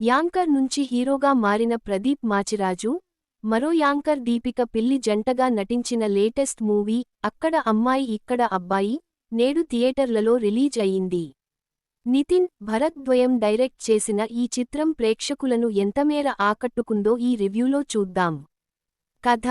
Anchor నుంచి హీరోగా మారిన ప్రదీప్ మాచిరాజు మరో యాంకర్ దీపిక పిల్లి జంటగా నటించిన లేటెస్ట్ మూవీ అక్కడ అమ్మాయి ఇక్కడ అబ్బాయి నేడు థియేటర్లలో రిలీజ్ అయింది. నితిన్ భరత్ ద్వయం డైరెక్ట్ చేసిన ఈ చిత్రం ప్రేక్షకులను ఎంతమేర ఆకట్టుకుందో ఈ రివ్యూలో చూద్దాం. కథ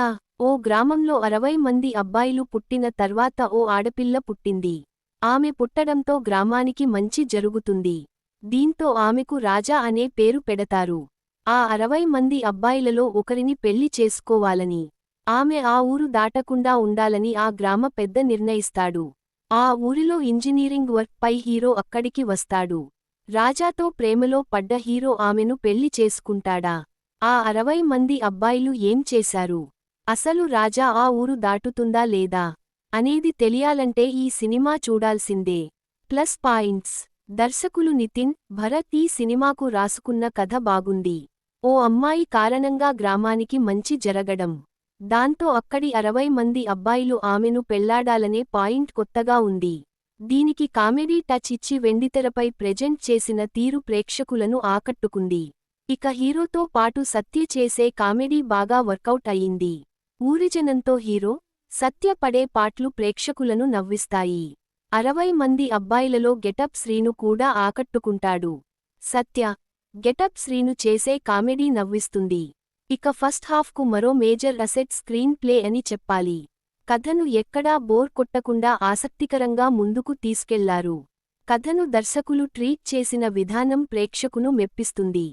ఓ గ్రామంలో అరవై మంది అబ్బాయిలు పుట్టిన తర్వాత ఓ ఆడపిల్ల పుట్టింది. ఆమె పుట్టడంతో గ్రామానికి మంచి జరుగుతుంది. దీంతో ఆమెకు రాజా అనే పేరు పెడతారు. ఆ అరవై మంది అబ్బాయిలలో ఒకరిని పెళ్ళి చేసుకోవాలని ఆమె ఆ ఊరు దాటకుండా ఉండాలని ఆ గ్రామ పెద్ద నిర్ణయిస్తాడు. ఆ ఊరిలో ఇంజనీరింగ్ వర్క్ పై హీరో అక్కడికి వస్తాడు. రాజాతో ప్రేమలో పడ్డ హీరో ఆమెను పెళ్ళి చేసుకుంటాడా? ఆ అరవై మంది అబ్బాయిలు ఏం చేశారు? అసలు రాజా ఆ ఊరు దాటుతుందా లేదా? అనేది తెలియాలంటే ఈ సినిమా చూడాల్సిందే. Plus points. దర్శకులు నితిన్ భరత్ ఈ సినిమాకు రాసుకున్న కథ బాగుంది. ఓ అమ్మాయి కారణంగా గ్రామానికి మంచి జరగడం. దాంతో అక్కడి అరవై మంది అబ్బాయిలు ఆమెను పెళ్ళాడాలనే పాయింట్ కొత్తగా ఉంది. దీనికి కామెడీ టచ్ ఇచ్చి వెండితెరపై ప్రెజెంట్ చేసిన తీరు ప్రేక్షకులను ఆకట్టుకుంది. ఇక హీరోతో పాటు సత్య చేసే కామెడీ బాగా వర్కౌట్ అయింది. ఊరిజనంతో హీరో సత్య పడే పాట్లు ప్రేక్షకులను నవ్విస్తాయి. అరవై మంది అబ్బాయిలలో గెటప్ శ్రీను కూడా ఆకట్టుకుంటాడు. సత్య గెటప్ శ్రీను చేసే కామెడీ నవ్విస్తుంది. ఇక ఫస్ట్ హాఫ్కు మరో మేజర్ అసెట్ స్క్రీన్ ప్లే అని చెప్పాలి. కథను ఎక్కడా బోర్ కొట్టకుండా ఆసక్తికరంగా ముందుకు తీసుకెళ్ళారు. కథను దర్శకులు ట్రీట్ చేసిన విధానం ప్రేక్షకును మెప్పిస్తుంది.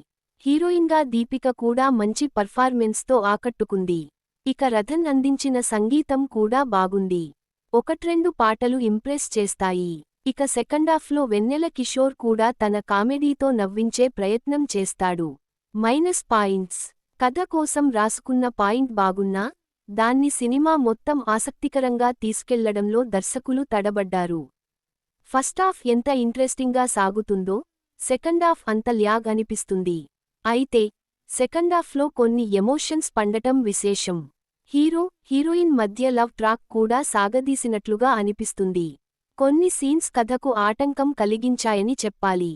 హీరోయిన్గా దీపిక కూడా మంచి పర్ఫార్మెన్స్తో ఆకట్టుకుంది. ఇక రథన్ అందించిన సంగీతం కూడా బాగుంది. ఒకట్రెండు పాటలు ఇంప్రెస్ చేస్తాయి. ఇక సెకండాఫ్లో వెన్నెల కిషోర్ కూడా తన కామెడీతో నవ్వించే ప్రయత్నం చేస్తాడు. Minus points. కథ కోసం రాసుకున్న పాయింట్ బాగున్నా దాన్ని సినిమా మొత్తం ఆసక్తికరంగా తీసుకెళ్ళడంలో దర్శకులు తడబడ్డారు. ఫస్టాఫ్ ఎంత ఇంట్రెస్టింగ్గా సాగుతుందో సెకండాఫ్ అంత ల్యాగ్ అనిపిస్తుంది. అయితే సెకండాఫ్లో కొన్ని ఎమోషన్స్ పండటం విశేషం. హీరో హీరోయిన్ మధ్య లవ్ ట్రాక్ కూడా సాగదీసినట్లుగా అనిపిస్తుంది. కొన్ని సీన్స్ కథకు ఆటంకం కలిగించాయని చెప్పాలి.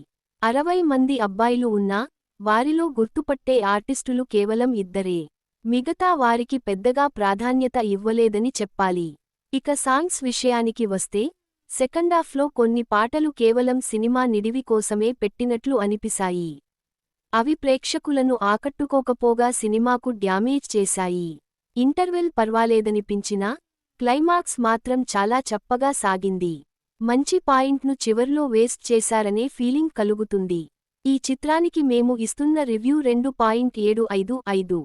అరవై మంది అబ్బాయిలు ఉన్నా వారిలో గుర్తుపట్టే ఆర్టిస్టులు కేవలం ఇద్దరే. మిగతా వారికి పెద్దగా ప్రాధాన్యత ఇవ్వలేదని చెప్పాలి. ఇక సాంగ్స్ విషయానికి వస్తే సెకండాఫ్లో కొన్ని పాటలు కేవలం సినిమా నిడివి కోసమే పెట్టినట్లు అనిపిశాయి. అవి ప్రేక్షకులను ఆకట్టుకోకపోగా సినిమాకు డ్యామేజ్ చేశాయి. ఇంటర్వెల్ పర్వాలేదనిపించినా క్లైమాక్స్ మాత్రం చాలా చప్పగా సాగింది. మంచి పాయింట్ను చివర్లో వేస్ట్ చేశారనే ఫీలింగ్ కలుగుతుంది. ఈ చిత్రానికి మేము ఇస్తున్న రివ్యూ రెండు పాయింట్ ఏడు ఐదు ఐదు.